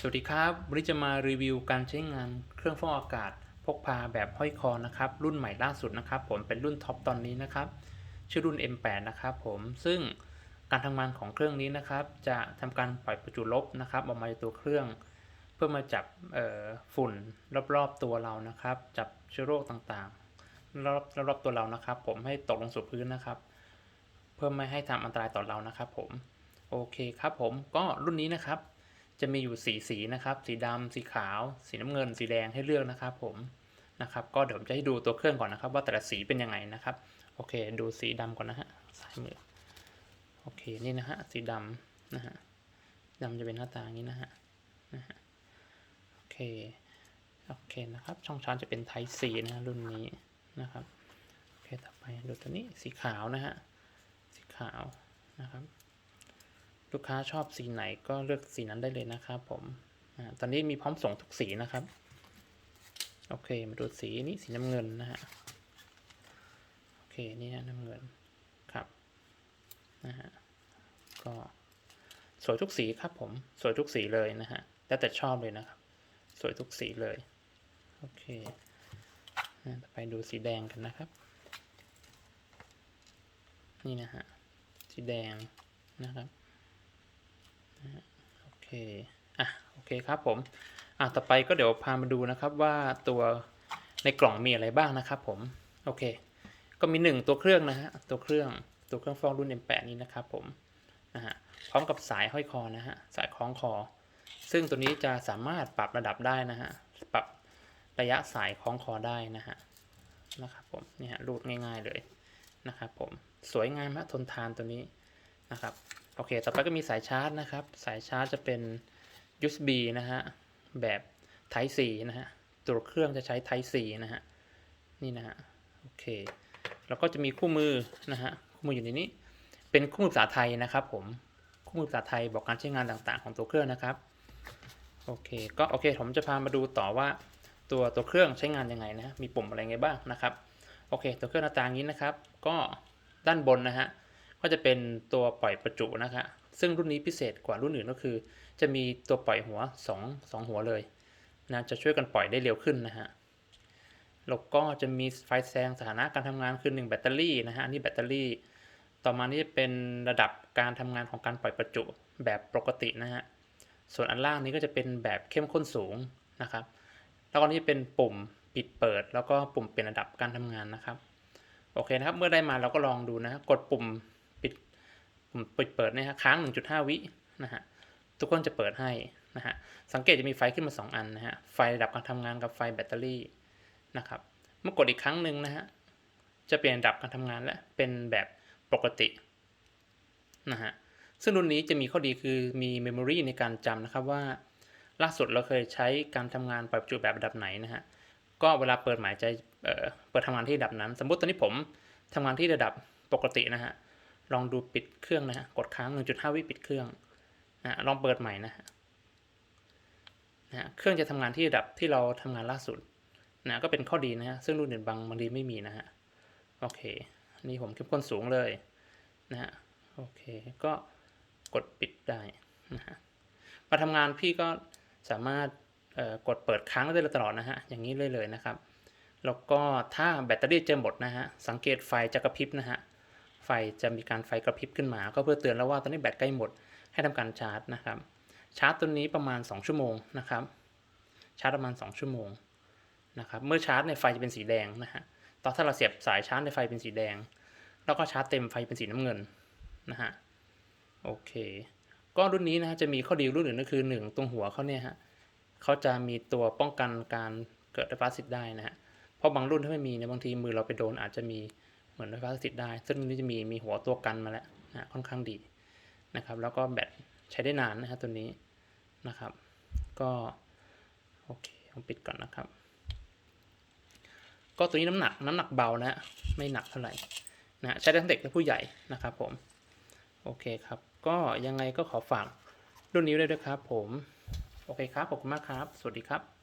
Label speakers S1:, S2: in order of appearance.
S1: สวัสดีครับวันนี้จะมารีวิวการใช้งานเครื่องฟอกอากาศ พกพาแบบห้อยคอนะครับ รุ่นใหม่ล่าสุดนะครับ ผมเป็นรุ่นท็อปตอนนี้นะครับ ชื่อรุ่น M8 นะครับผมซึ่งการทำงานของเครื่องนี้นะครับ จะทำการปล่อยประจุลบนะครับ ออกมาจากตัวเครื่อง เพื่อมาจับฝุ่นรอบๆตัวเรานะครับ จับเชื้อโรคต่างๆ รอบรอบๆตัวเรานะครับ ผมให้ตกลงสู่พื้นนะครับ เพื่อไม่ให้ทำอันตรายต่อเรานะครับ ผมโอเคครับผมก็รุ่นนี้นะครับ จะมีอยู่สีสีนะครับ สีดำสีขาว สีน้ำเงิน สีแดงให้เลือกนะครับ ผมนะครับ ก็เดี๋ยวผมจะให้ดูตัวเครื่องก่อนนะครับ ว่าแต่ละสีเป็นยังไงนะครับ โอเค ดูสีดำก่อนนะฮะซ้ายมือโอเคนี่นะฮะสีดำนะฮะดำจะเป็นหน้าตาอย่างนี้นะฮะนะฮะโอเคโอเคนะครับ ช่องชาร์จจะเป็นไทป์ C นะฮะรุ่นนี้นะครับโอเคต่อไปดูตัวนี้สีขาวนะฮะสีขาวนะครับ ลูกค้าชอบสีไหนก็เลือกสีนั้นได้เลยนะครับผมอตอนนี้มีพร้อมส่งทุกสีนะครับ โอเค มาดูสีนี้สีน้ำเงินนะฮะ โอเค นี่นะน้ำเงิน ครับ นะฮะ ก็สวยทุกสีครับผม สวยทุกสีเลยนะฮะ แล้วแต่ชอบเลยนะครับ สวยทุกสีเลย โอเคต่อไปดูสีแดงกันนะครับ นี่นะฮะ สีแดงนะครับ โอเค อะ โอเคครับผม อะ ต่อไปก็เดี๋ยวพามาดูนะครับว่าตัวในกล่องมีอะไรบ้างนะครับผม โอเค ก็มีหนึ่งตัวเครื่องนะฮะ ตัวเครื่อง ตัวเครื่องฟอกรุ่น M8 นี้นะครับผม นะฮะ พร้อมกับสายห้อยคอนะฮะ สายคล้องคอ ซึ่งตัวนี้จะสามารถปรับระดับได้นะฮะ ปรับระยะสายคล้องคอได้นะฮะ นะครับผม นี่ฮะรูดง่าย ๆเลยนะครับผม สวยงามมากทนทานตัวนี้นะครับ โอเค ต่อไปก็มีสายชาร์จนะครับ สายชาร์จจะเป็น USB นะฮะ แบบ Type C นะฮะ ตัวเครื่องจะใช้ Type C นะฮะ นี่นะฮะ โอเค แล้วก็จะมีคู่มือนะฮะ คู่มืออยู่ในนี้ เป็นคู่มือภาษาไทยนะครับผม คู่มือภาษาไทยบอกการใช้งานต่างๆ ของตัวเครื่องนะครับ โอเค ก็โอเค ผมจะพามาดูต่อว่าตัวตัวเครื่องใช้งานยังไงนะ มีปุ่มอะไรไงบ้างนะครับ โอเค ตัวเครื่องหน้าต่างนี้นะครับ ก็ด้านบนนะฮะ ก็จะเป็นตัวปล่อยประจุนะคะซึ่งรุ่นนี้พิเศษกว่ารุ่นอื่นก็คือ จะมีตัวปล่อยหัว 2 2 หัวเลยนะจะช่วยกันปล่อยได้เร็วขึ้นนะฮะแล้วก็จะมีไฟแซงสถานะการทำงานคือ1แบตเตอรี่นะฮะอันนี้แบตเตอรี่ ต่อมานี่เป็นระดับการทำงานของการปล่อยประจุแบบปกตินะฮะส่วนอันล่างนี้ก็จะเป็นแบบเข้มข้นสูงนะครับ แล้วก็นี่เป็นปุ่มปิดเปิด แล้วก็ปุ่มเปลี่ยนระดับการทำงานนะครับ โอเคนะครับ เมื่อได้มาเราก็ลองดูนะ กดปุ่ม ปิดปุ่มปิดเปิดนะฮะค้าง 1.5 วินะฮะทุกคนจะเปิดให้นะฮะสังเกตจะมีไฟขึ้นมา 2 อันนะฮะไฟระดับการทำงานกับไฟแบตเตอรี่นะครับเมื่อกดอีกครั้งหนึ่งนะฮะจะเปลี่ยนระดับการทำงานและเป็นแบบปกตินะฮะซึ่งรุ่นนี้จะมีข้อดีคือมีเมมโมรีในการจำนะครับว่า ล่าสุดเราเคยใช้การทำงานปล่อยประจุแบบระดับไหนนะฮะก็เวลาเปิดหมายใจเอ่อเปิดทำงานที่ระดับนั้น สมมติตอนนี้ผมทำงานที่ระดับปกตินะฮะ ลองดูปิดเครื่องนะฮะกดค้าง 1.5 วิปิดเครื่องนะฮะลองเปิดใหม่นะฮะนะเครื่องจะทำงานที่ระดับที่เราทำงานล่าสุดนะก็เป็นข้อดีนะฮะซึ่งรุ่นอื่นบางบางทีไม่มีนะฮะโอเคนี่ผมเข้มข้นสูงเลยนะฮะโอเคก็กดปิดได้นะฮะมาทำงานพี่ก็สามารถกดเปิดค้างได้ตลอดนะฮะอย่างนี้เลยเลยนะครับ แล้วก็ถ้าแบตเตอรี่จะหมดนะฮะสังเกตไฟจะกระพริบนะฮะ ไฟจะมีการไฟกระพริบขึ้นมา ก็เพื่อเตือนแล้วว่าตอนนี้แบตใกล้หมดให้ทำการชาร์จนะครับ ชาร์จตัวนี้ประมาณ 2 ชั่วโมงนะครับ ชาร์จประมาณ 2 ชั่วโมงนะครับ เมื่อชาร์จในไฟจะเป็นสีแดงนะฮะตอนถ้าเราเสียบสายชาร์จในไฟเป็นสีแดง แล้วก็ชาร์จเต็มไฟเป็นสีน้ำเงินนะฮะ โอเค ก็รุ่นนี้นะฮะจะมีข้อดีรุ่นอื่นก็คือ 1 ตรงหัวเขาเนี่ยฮะเขาจะมีตัวป้องกันการเกิดไฟฟ้าสถิตได้นะฮะ เพราะบางรุ่นถ้าไม่มีเนี่ยบางทีมือเราไปโดนอาจจะมี เหมือนไฟฟ้าสถิตได้ ซึ่งนี้จะมีมีหัวตัวกันมาแล้วนะค่อนข้างดีนะครับ แล้วก็แบตใช้ได้นานนะฮะตัวนี้นะครับ ก็โอเคผมปิดก่อนนะครับ ก็ตัวนี้น้ำหนักน้ำหนักเบานะฮะไม่หนักเท่าไหร่นะใช้ได้ทั้งเด็กและผู้ใหญ่นะครับผมโอเคครับ ก็ยังไงก็ขอฝากรุ่นนี้ไว้ด้วยครับผม โอเคครับ ขอบคุณมากครับ สวัสดีครับ